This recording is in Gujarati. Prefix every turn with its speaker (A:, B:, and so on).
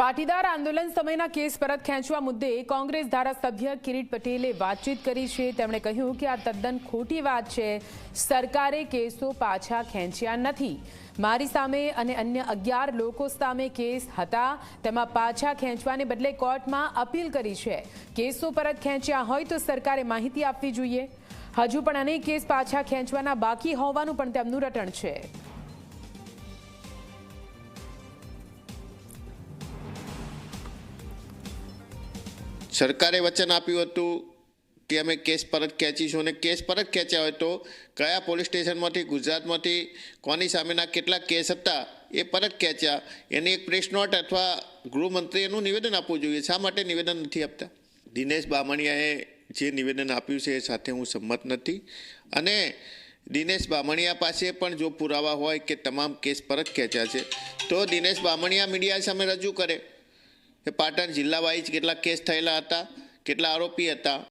A: પાટીદાર આંદોલન સમયના કેસ પરત ખેંચવા મુદ્દે કોંગ્રેસ ધારાસભ્ય કિરીટ પટેલે વાતચીત કરી છે. તેમણે કહ્યું કે આ તદ્દન ખોટી વાત છે. સરકારે કેસો પાછા ખેંચ્યા નથી. મારી સામે અને અન્ય અગિયાર લોકો સામે કેસ હતા. તેમાં પાછા ખેંચવાને બદલે કોર્ટમાં અપીલ કરી છે. કેસો પરત ખેંચ્યા હોય તો સરકારે માહિતી આપવી જોઈએ. હજુ પણ અનેક કેસ પાછા ખેંચવાના બાકી હોવાનું પણ તેમનું રટણ છે.
B: સરકારે વચન આપ્યું હતું કે અમે કેસ પરત ખેંચીશું અને કેસ પરત ખેંચ્યા હોય તો કયા પોલીસ સ્ટેશનમાંથી, ગુજરાતમાંથી, કોની સામેના કેટલા કેસ હતા એ પરત ખેંચ્યા. એની એક પ્રેસ નોટ અથવા ગૃહમંત્રી એનું નિવેદન આપવું જોઈએ. શા માટે નિવેદન નથી આપતા? દિનેશ બામણિયાએ જે નિવેદન આપ્યું છે એ સાથે હું સંમત નથી. અને દિનેશ બામણિયા પાસે પણ જો પુરાવા હોય કે તમામ કેસ પરત ખેંચ્યા છે, તો દિનેશ બામણિયા મીડિયા સામે રજૂ કરે. પાટણ જિલ્લા વાઇઝ કેટલા કેસ થયેલા હતા કેટલા આરોપી હતા